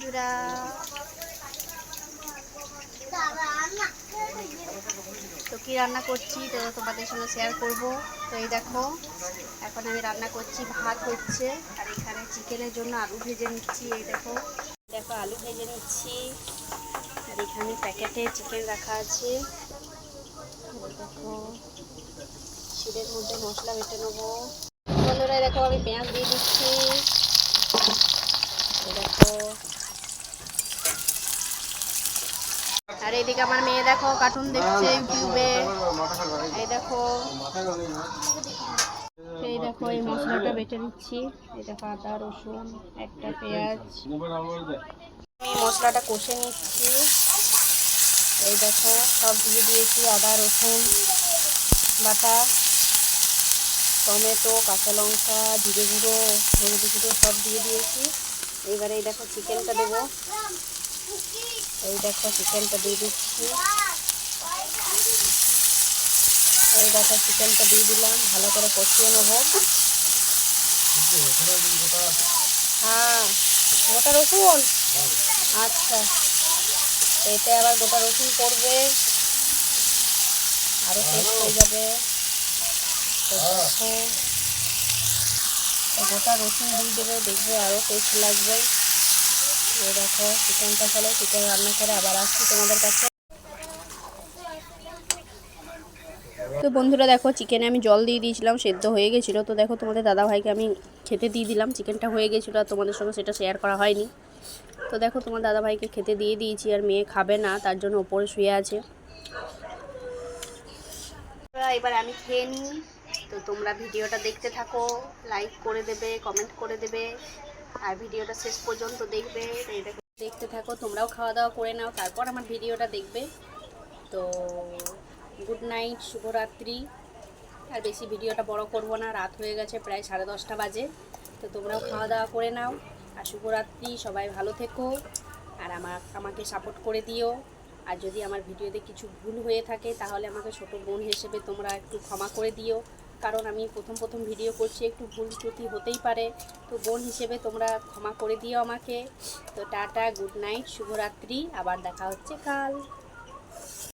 বন্ধুরা। তো কি রান্না করছি, তো তোমাদের সঙ্গে শেয়ার করব। তো এই দেখো, এখন আমি রান্না করছি ভাত হচ্ছে, আর এখানে চিকেনের জন্য আলু ভেজে নিচ্ছি, এই দেখো। দেখো, আলু ভেজে নিচ্ছি, আর এখানে প্যাকেটে চিকেন রাখা আছে। দেখো, শিলের মধ্যে মশলা বেটে নেব। বন্ধুরা দেখো, আমি পেঁয়াজ দিয়ে দিচ্ছি। দেখো এইদিকে আমার মেয়ে দেখো কার্টুন দেখছে ইউটিউবে এই দেখো। এই দেখো, এই মশলাটা বেটে নিচ্ছি। এই দেখো আদা, রসুন, একটা পেঁয়াজ। আমি মশলাটা কষে নিচ্ছি। এই দেখো, সব দিয়ে দিয়েছি আদা, রসুন, বাটা, টমেটো, কাঁচা লঙ্কা, জিরে গুঁড়ো, হলুদ গুঁড়ো সব দিয়ে দিয়েছি। এবারে এই দেখো চিকেনটা দেবো। এই দেখো চিকেনটা দিয়ে দিচ্ছি। এই দেখো চিকেনটা দিয়ে দিলাম। ভালো করে কষিয়ে নেব। হ্যাঁ গোটা রসুন? আচ্ছা এতে আবার গোটা রসুন পড়বে। আরও টেস্ট হয়ে যাবে। গোটা রসুন দিয়ে দেবে, দেখবে আরও টেস্ট লাগবে। দেখো চিকেনটা চলো চিকেন রান্না করে আবার আসছি তোমাদের কাছে। তো বন্ধুরা দেখো চিকেনে আমি জল দিয়ে দিয়েছিলাম, সেদ্ধ হয়ে গেছিল। তো দেখো, তোমাদের দাদাভাইকে আমি খেতে দিয়ে দিলাম। চিকেনটা হয়ে গেছিল, আর তোমাদের সঙ্গে সেটা শেয়ার করা হয়নি। তো দেখো, তোমার দাদাভাইকে খেতে দিয়ে দিয়েছি, আর মেয়ে খাবে না, তার জন্য ওপরে শুয়ে আছে। এবার আমি খেয়ে নিই। তো তোমরা ভিডিওটা দেখতে থাকো লাইক করে দেবে কমেন্ট করে দেবে। আর ভিডিওটা শেষ পর্যন্ত দেখবে। এটা দেখতে থাকো, তোমরাও খাওয়া দাওয়া করে নাও, তারপর আমার ভিডিওটা দেখবে। তো গুড নাইট শুভরাত্রি। আর বেশি ভিডিওটা বড় করব না, রাত হয়ে গেছে প্রায় সাড়ে দশটা বাজে। তো তোমরাও খাওয়া দাওয়া করে নাও, আর শুভরাত্রি, সবাই ভালো থেকো। আর আমার আমাকে সাপোর্ট করে দিও। আর যদি আমার ভিডিওতে কিছু ভুল হয়ে থাকে, তাহলে আমাকে ছোট বোন হিসেবে তোমরা একটু ক্ষমা করে দিও। কারণ আমি প্রথম প্রথম ভিডিও করছি, একটু ভুল ত্রুটি হতেই পারে। তো বোন হিসেবে তোমরা ক্ষমা করে দিও আমাকে। তো টাটা, গুড নাইট, শুভরাত্রি। আবার দেখা হচ্ছে কাল।